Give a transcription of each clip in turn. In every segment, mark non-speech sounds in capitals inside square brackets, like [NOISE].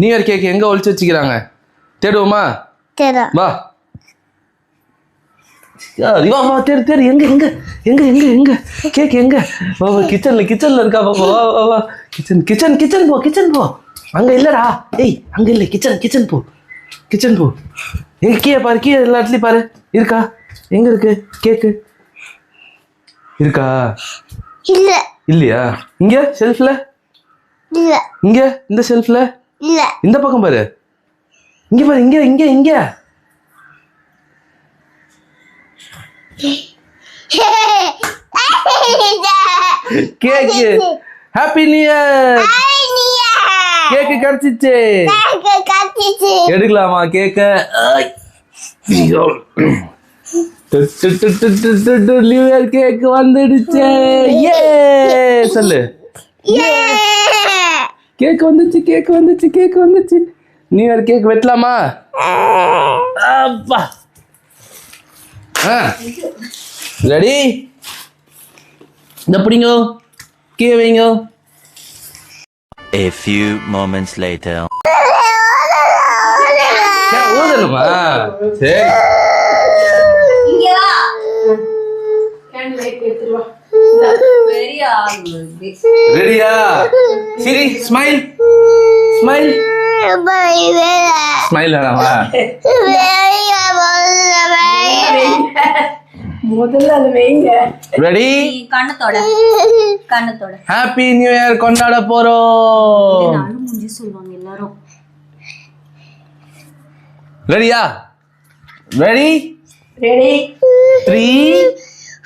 New year cake எங்க ஒளிச்சு வச்சுக்கிறாங்க? தேடுவோமா? வா. வா வா தேடு தேடு. எங்க எங்க எங்க எங்க எங்க? கேக் எங்க? வா வா கிச்சன்ல கிச்சன்ல இருக்கா? வா வா வா வா கிச்சன் கிச்சன் கிச்சன் போ கிச்சன் போ. அங்க இல்லடா. ஏய் அங்க இல்ல. கிச்சன் கிச்சன் போ. கிச்சன் போ. எங்க கீழே பாரு கீழே எல்லா இடத்துலயும் பாரு. இருக்கா? எங்க இருக்கு? கேக்கு இருக்கா? இல்ல. இல்லையா? இங்க ஷெல்ஃப்ல இல்ல. இங்க இந்த ஷெல்ஃப்ல இல்ல. இந்த பக்கம் பாரு. இங்க பாரு இங்க இங்க இங்க. [LAUGHS] Cake. Happy new year cake கிடைச்சிச்சு எடுக்கலாமா கேக்க? நியூ இயர் கேக் வந்துடுச்சு. ஏ சொல்லு. கேக் வந்துச்சு கேக் வந்துச்சு கேக் வந்துச்சு. நியூ இயர் கேக் வெட்டலாமா? அப்பா. ரெடி இந்த பிடிங்கோ. கீழே வைங்க. A few moments later. ஏன் ஊதணுமா? சரி. ரெடியா சிரி ஸ்மைல் ஸ்மைல் ஸ்மைல் வேணாமா? முதல்ல அது வைங்க ரெடி கண்ணத்தோட. கண்ணத்தோட. ஹாப்பி நியூ இயர் கொண்டாட போறோம். நானும் முடிஞ்சு சொல்லுவாங்க எல்லாரும். ரெடியா ரெடி ரெடி த்ரீ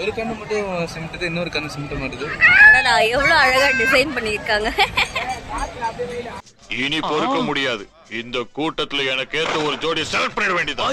ஒரு கண்ணு மட்டும் சிமிட்டுது இன்னொரு கண்ணு சிமிட்ட மாட்டுது. அடடா எவ்வளவு அழகா டிசைன் பண்ணிருக்காங்க இனி பொறுக்க முடியாது. இந்த கூட்டத்துல எனக்கு ஏத்த ஒரு ஜோடி செலக்ட் பண்ணிட வேண்டியது